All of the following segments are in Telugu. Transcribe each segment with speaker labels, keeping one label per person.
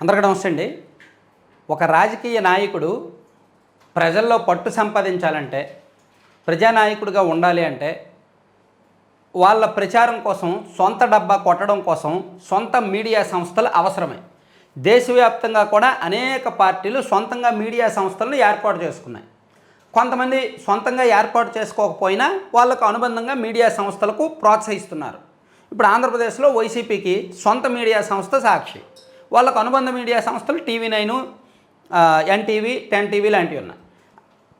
Speaker 1: అందరికీ నమస్తే అండి. ఒక రాజకీయ నాయకుడు ప్రజల్లో పట్టు సంపాదించాలంటే ప్రజానాయకుడిగా ఉండాలి అంటే వాళ్ళ ప్రచారం కోసం సొంత డబ్బా కొట్టడం కోసం సొంత మీడియా సంస్థలు అవసరమే. దేశవ్యాప్తంగా కూడా అనేక పార్టీలు సొంతంగా మీడియా సంస్థలను ఏర్పాటు చేసుకున్నాయి. కొంతమంది సొంతంగా ఏర్పాటు చేసుకోకపోయినా వాళ్ళకు అనుబంధంగా మీడియా సంస్థలకు ప్రోత్సహిస్తున్నారు. ఇప్పుడు ఆంధ్రప్రదేశ్లో వైసీపీకి సొంత మీడియా సంస్థ సాక్షి. వాళ్ళకు అనుబంధ మీడియా సంస్థలు TV nine NTV ten TV లాంటివి ఉన్నాయి.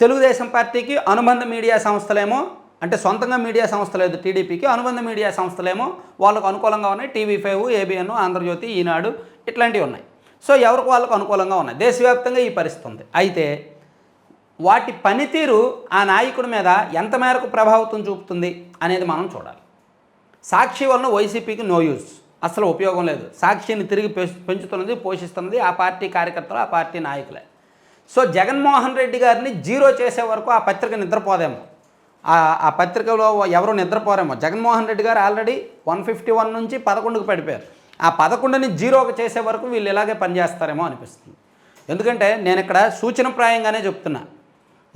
Speaker 1: తెలుగుదేశం పార్టీకి అనుబంధ మీడియా సంస్థలేమో అంటే సొంతంగా మీడియా సంస్థ లేదు టీడీపీకి అనుబంధ మీడియా సంస్థలేమో వాళ్ళకు అనుకూలంగా ఉన్నాయి. TV five ABN Andhra Jyothy Eenadu ఇట్లాంటివి ఉన్నాయి. సో ఎవరికి వాళ్ళకు అనుకూలంగా ఉన్నాయి? దేశవ్యాప్తంగా ఈ పరిస్థితి ఉంది. అయితే వాటి పనితీరు ఆ నాయకుడి మీద ఎంత మేరకు ప్రభావితం చూపుతుంది అనేది మనం చూడాలి. సాక్షి వలన వైసీపీకి నో యూజ్ అసలు ఉపయోగం లేదు. సాక్షిని తిరిగి పె- పెంచుతున్నది పోషిస్తున్నది ఆ పార్టీ కార్యకర్తలు ఆ పార్టీ నాయకులే. సో జగన్మోహన్ రెడ్డి గారిని జీరో చేసే వరకు ఆ పత్రిక నిద్రపోదేమో. ఆ ఆ పత్రికలో ఎవరు నిద్రపోరేమో? జగన్మోహన్ రెడ్డి గారు ఆల్రెడీ వన్ ఫిఫ్టీ వన్ నుంచి పదకొండుకు పడిపోయారు. ఆ పదకొండుని జీరోకి చేసే వరకు వీళ్ళు ఇలాగే పనిచేస్తారేమో అనిపిస్తుంది. ఎందుకంటే నేను ఇక్కడ సూచనప్రాయంగానే చెప్తున్నా.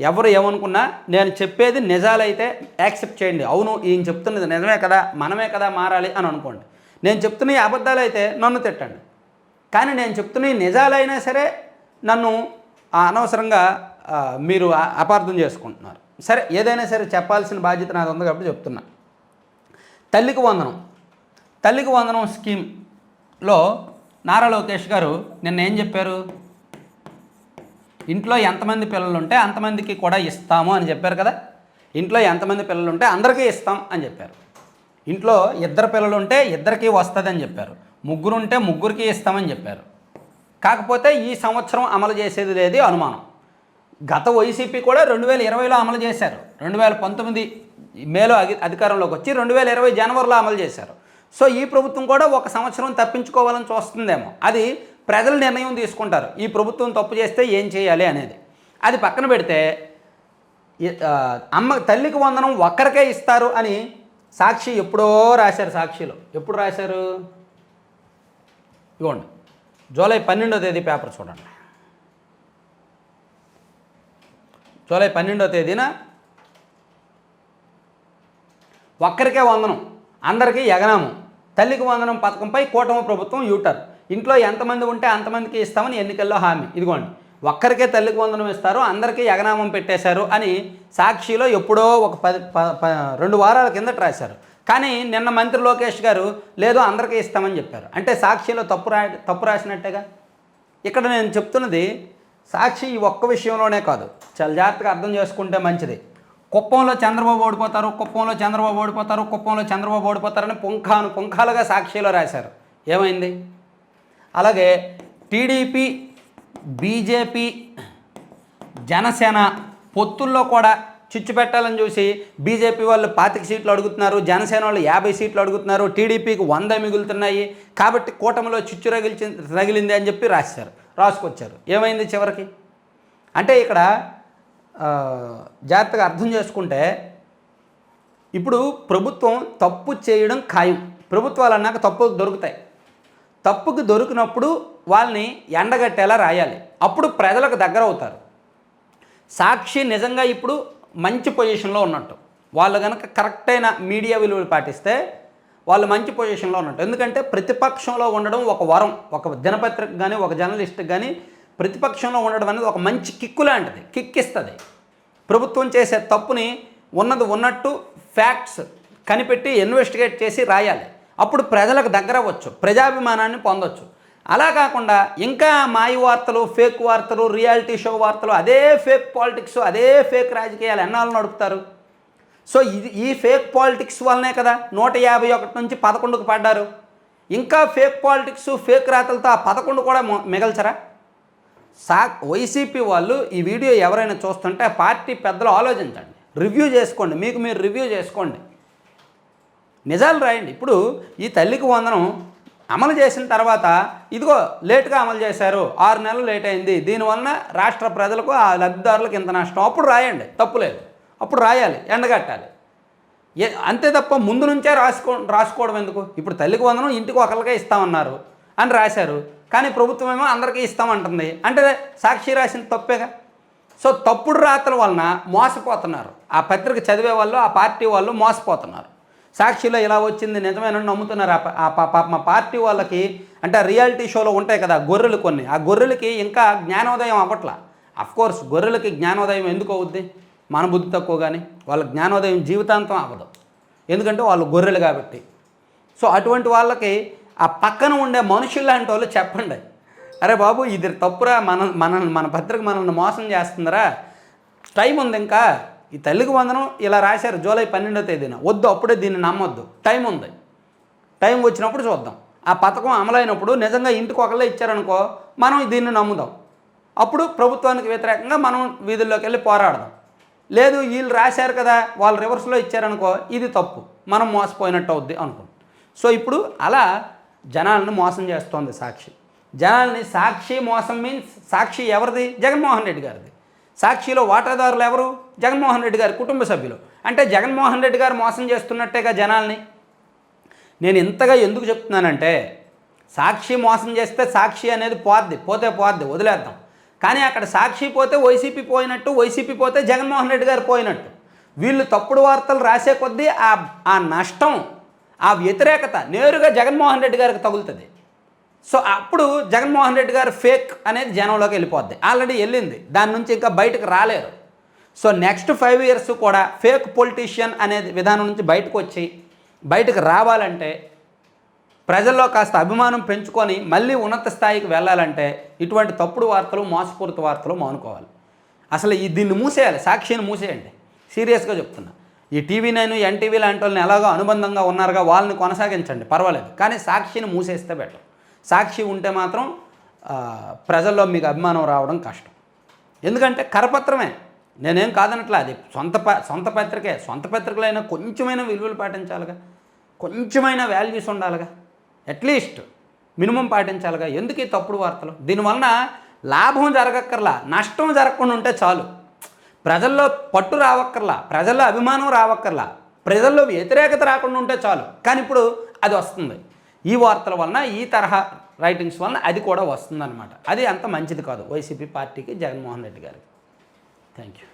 Speaker 1: ఎవరు ఏమనుకున్నా నేను చెప్పేది నిజాలైతే యాక్సెప్ట్ చేయండి. అవును ఈయన చెప్తున్నది నిజమే కదా మనమే కదా మారాలి అని అనుకోండి. నేను చెప్తున్న ఈ అబద్ధాలు అయితే నన్ను తిట్టండి. కానీ నేను చెప్తున్న నిజాలైనా సరే నన్ను అనవసరంగా మీరు అపార్థం చేసుకుంటున్నారు. సరే ఏదైనా సరే చెప్పాల్సిన బాధ్యత నాది ఉంది కాబట్టి చెప్తున్నా. తల్లికి వందనం. తల్లికి వందనం స్కీమ్లో నారా లోకేష్ గారు నిన్న ఏం చెప్పారు? ఇంట్లో ఎంతమంది పిల్లలు ఉంటే అంతమందికి కూడా ఇస్తాము అని చెప్పారు కదా. ఇంట్లో ఎంతమంది పిల్లలు ఉంటే అందరికీ ఇస్తాం అని చెప్పారు. ఇంట్లో ఇద్దరు పిల్లలు ఉంటే ఇద్దరికి వస్తుందని చెప్పారు. ముగ్గురు ఉంటే ముగ్గురికి ఇస్తామని చెప్పారు. కాకపోతే ఈ సంవత్సరం అమలు చేసేది లేదు అనుమానం. గత వైసీపీ కూడా రెండు వేల ఇరవైలో అమలు చేశారు. రెండు వేల పంతొమ్మిది మేలో అధి అధికారంలోకి వచ్చి రెండు వేల ఇరవై జనవరిలో అమలు చేశారు. సో ఈ ప్రభుత్వం కూడా ఒక సంవత్సరం తప్పించుకోవాలని చూస్తుందేమో. అది ప్రజలు నిర్ణయం తీసుకుంటారు. ఈ ప్రభుత్వం తప్పు చేస్తే ఏం చేయాలి అనేది. అది పక్కన పెడితే అమ్మ తల్లికి వందనం ఒక్కరికే ఇస్తారు అని సాక్షి ఎప్పుడో రాశారు సాక్షిలో. ఎప్పుడు రాశారు? ఇవ్వండి జూలై పన్నెండో తేదీ పేపర్ చూడండి. జూలై పన్నెండో తేదీన ఒక్కరికే వందనం. అందరికీ ఎగనాము తల్లికి వందనం పథకంపై కూటమి ప్రభుత్వం యూటర్. ఇంట్లో ఎంతమంది ఉంటే అంతమందికి ఇస్తామని ఎన్నికల్లో హామీ. ఇదిగోండి. ఒక్కరికే తల్లికి వందనం ఇస్తారు అందరికీ ఎగనామం పెట్టేశారు అని సాక్షిలో ఎప్పుడో ఒక పది ప- రెండు వారాల కిందట రాశారు. కానీ నిన్న మంత్రి లోకేష్ గారు లేదు అందరికీ ఇస్తామని చెప్పారు. అంటే సాక్షిలో తప్పు రా తప్పు రాసినట్టేగా? ఇక్కడ నేను చెప్తున్నది సాక్షి ఈ ఒక్క విషయంలోనే కాదు. చాలా జాగ్రత్తగా అర్థం చేసుకుంటే మంచిది. కుప్పంలో చంద్రబాబు ఓడిపోతారు కుప్పంలో చంద్రబాబు ఓడిపోతారు కుప్పంలో చంద్రబాబు ఓడిపోతారని పుంఖాను పుంఖాలుగా సాక్షిలో రాశారు. ఏమైంది? అలాగే టీడీపీ బీజేపీ జనసేన పొత్తుల్లో కూడా చిచ్చు పెట్టాలని చూసి బీజేపీ వాళ్ళు పాతిక సీట్లు అడుగుతున్నారు జనసేన వాళ్ళు యాభై సీట్లు అడుగుతున్నారు టీడీపీకి వంద మిగులుతున్నాయి. కాబట్టి కూటమిలో చిచ్చు రగిల్చి రగిలింది అని చెప్పి రాశారు రాసుకొచ్చారు. ఏమైంది చివరికి? అంటే ఇక్కడ జాగ్రత్తగా అర్థం చేసుకుంటే ఇప్పుడు ప్రభుత్వం తప్పు చేయడం ఖాయం. ప్రభుత్వాలు అన్నాక తప్పులు దొరుకుతాయి. తప్పుకు దొరికినప్పుడు వాళ్ళని ఎండగట్టేలా రాయాలి. అప్పుడు ప్రజలకు దగ్గర అవుతారు. సాక్షి నిజంగా ఇప్పుడు మంచి పొజిషన్లో ఉన్నట్టు. వాళ్ళు కనుక కరెక్ట్ అయిన మీడియా విలువలు పాటిస్తే వాళ్ళు మంచి పొజిషన్లో ఉన్నట్టు. ఎందుకంటే ప్రతిపక్షంలో ఉండడం ఒక వరం. ఒక దినపత్రిక కానీ ఒక జర్నలిస్ట్కి కానీ ప్రతిపక్షంలో ఉండడం అనేది ఒక మంచి కిక్కు లాంటిది. కిక్ ఇస్తుంది ప్రభుత్వం చేసే తప్పుని ఉన్నది ఉన్నట్టు ఫ్యాక్ట్స్ కనిపెట్టి ఇన్వెస్టిగేట్ చేసి రాయాలి. అప్పుడు ప్రజలకు దగ్గర అవ్వచ్చు ప్రజాభిమానాన్ని పొందొచ్చు. అలా కాకుండా ఇంకా మాయ వార్తలు ఫేక్ వార్తలు రియాలిటీ షో వార్తలు అదే ఫేక్ పాలిటిక్స్ అదే ఫేక్ రాజకీయాలు ఎన్నాళ్ళు నడుపుతారు? సో ఇది ఈ ఫేక్ పాలిటిక్స్ వల్లనే కదా నూట యాభై ఒకటి నుంచి పదకొండుకు పడ్డారు. ఇంకా ఫేక్ పాలిటిక్స్ ఫేక్ రాతలతో ఆ పదకొండు కూడా మిగల్చరా? సా వైసీపీ వాళ్ళు ఈ వీడియో ఎవరైనా చూస్తుంటే పార్టీ పెద్దలు ఆలోచించండి. రివ్యూ చేసుకోండి. మీకు మీరు రివ్యూ చేసుకోండి. నిజాలు రాయండి. ఇప్పుడు ఈ తల్లికి వందనం అమలు చేసిన తర్వాత ఇదిగో లేటుగా అమలు చేశారు ఆరు నెలలు లేట్ అయింది దీనివలన రాష్ట్ర ప్రజలకు ఆ లబ్ధిదారులకు ఇంత నష్టం. అప్పుడు రాయండి తప్పులేదు అప్పుడు రాయాలి ఎండగట్టాలి. ఏ అంతే తప్ప ముందు నుంచే రాసుకో రాసుకోవడం ఎందుకు? ఇప్పుడు తల్లికి వందనం ఇంటికి ఒకరికే ఇస్తామన్నారు అని రాశారు. కానీ ప్రభుత్వం ఏమో అందరికీ ఇస్తామంటుంది. అంటే సాక్షి రాసిన తప్పేగా? సో తప్పుడు రాతల వలన మోసపోతున్నారు. ఆ పత్రిక చదివే వాళ్ళు ఆ పార్టీ వాళ్ళు మోసపోతున్నారు. సాక్షిలో ఇలా వచ్చింది నిజమేనని నమ్ముతున్నారు ఆ పాప. మా పార్టీ వాళ్ళకి అంటే రియాలిటీ షోలో ఉంటాయి కదా గొర్రెలు కొన్ని. ఆ గొర్రెలకి ఇంకా జ్ఞానోదయం అవ్వట్లా. కోర్స్ గొర్రెలకి జ్ఞానోదయం ఎందుకు అవుద్ది? మన బుద్ధి తక్కువ కానీ వాళ్ళ జ్ఞానోదయం జీవితాంతం అవ్వదు. ఎందుకంటే వాళ్ళు గొర్రెలు కాబట్టి. సో అటువంటి వాళ్ళకి ఆ పక్కన ఉండే మనుషులు లాంటి వాళ్ళు చెప్పండి. అరే బాబు ఇది తప్పురా. మన మన మన పత్రిక మనల్ని మోసం చేస్తుందిరా. టైం ఉంది ఇంకా. ఈ తల్లికి వందనం ఇలా రాశారు జూలై పన్నెండో తేదీన. వద్దు అప్పుడే దీన్ని నమ్మొద్దు. టైం ఉంది. టైం వచ్చినప్పుడు చూద్దాం. ఆ పథకం అమలైనప్పుడు నిజంగా ఇంటికి ఒకళ్ళే ఇచ్చారనుకో మనం దీన్ని నమ్ముదాం. అప్పుడు ప్రభుత్వానికి వ్యతిరేకంగా మనం వీధుల్లోకి వెళ్ళి పోరాడదాం. లేదు వీళ్ళు రాశారు కదా వాళ్ళు రివర్స్లో ఇచ్చారనుకో ఇది తప్పు. మనం మోసపోయినట్టు అవుద్ది అనుకుంటాం. సో ఇప్పుడు అలా జనాలను మోసం చేస్తోంది సాక్షి. జనాల్ని సాక్షి మోసం మీన్స్ సాక్షి ఎవరిది? జగన్మోహన్ రెడ్డి గారిది. సాక్షిలో వాటాదారులు ఎవరు? జగన్మోహన్ రెడ్డి గారి కుటుంబ సభ్యులు. అంటే జగన్మోహన్ రెడ్డి గారు మోసం చేస్తున్నట్టేగా జనాల్ని. నేను ఇంతగా ఎందుకు చెప్తున్నానంటే సాక్షి మోసం చేస్తే సాక్షి అనేది పోద్ది పోతే పోద్ది వదిలేద్దాం. కానీ అక్కడ సాక్షి పోతే వైసీపీ పోయినట్టు వైసీపీ పోతే జగన్మోహన్ రెడ్డి గారు పోయినట్టు. వీళ్ళు తప్పుడు వార్తలు రాసే కొద్దీ ఆ ఆ నష్టం ఆ వ్యతిరేకత నేరుగా జగన్మోహన్ రెడ్డి గారికి తగులుతుంది. సో అప్పుడు జగన్మోహన్ రెడ్డి గారు ఫేక్ అనేది జనంలోకి వెళ్ళిపోద్ది. ఆల్రెడీ వెళ్ళింది. దాని నుంచి ఇంకా బయటకు రాలేరు. సో నెక్స్ట్ ఫైవ్ ఇయర్స్ కూడా ఫేక్ పొలిటీషియన్ అనే విధానం నుంచి బయటకు వచ్చి బయటకు రావాలంటే ప్రజల్లో కాస్త అభిమానం పెంచుకొని మళ్ళీ ఉన్నత స్థాయికి వెళ్ళాలంటే ఇటువంటి తప్పుడు వార్తలు మోసపూరిత వార్తలు మానుకోవాలి. అసలు ఈ దీన్ని మూసేయాలి సాక్షిని మూసేయండి. సీరియస్గా చెప్తున్నా. ఈ టీవీ నైన్ ఎన్టీవీ లాంటి వాళ్ళని ఎలాగో అనుబంధంగా ఉన్నారుగా వాళ్ళని కొనసాగించండి పర్వాలేదు. కానీ సాక్షిని మూసేస్తే బెటర్. సాక్షి ఉంటే మాత్రం ప్రజల్లో మీకు అభిమానం రావడం కష్టం. ఎందుకంటే కరపత్రమే. నేనేం కాదనట్లా అది సొంత ప సొంత పత్రికే సొంత పత్రికలైనా కొంచెమైనా విలువలు పాటించాలిగా కొంచెమైనా వాల్యూస్ ఉండాలిగా అట్లీస్ట్ మినిమం పాటించాలిగా. ఎందుకు ఈ తప్పుడు వార్తలు? దీనివలన లాభం జరగక్కర్లా నష్టం జరగకుండా ఉంటే చాలు. ప్రజల్లో పట్టు రావక్కర్లా ప్రజల్లో అభిమానం రావక్కర్లా ప్రజల్లో వ్యతిరేకత రాకుండా ఉంటే చాలు. కానీ ఇప్పుడు అది వస్తుంది. ఈ వార్తల వలన ఈ తరహా రైటింగ్స్ వలన అది కూడా వస్తుందన్నమాట. అది అంత మంచిది కాదు వైసీపీ పార్టీకి జగన్మోహన్ రెడ్డి గారికి. Thank you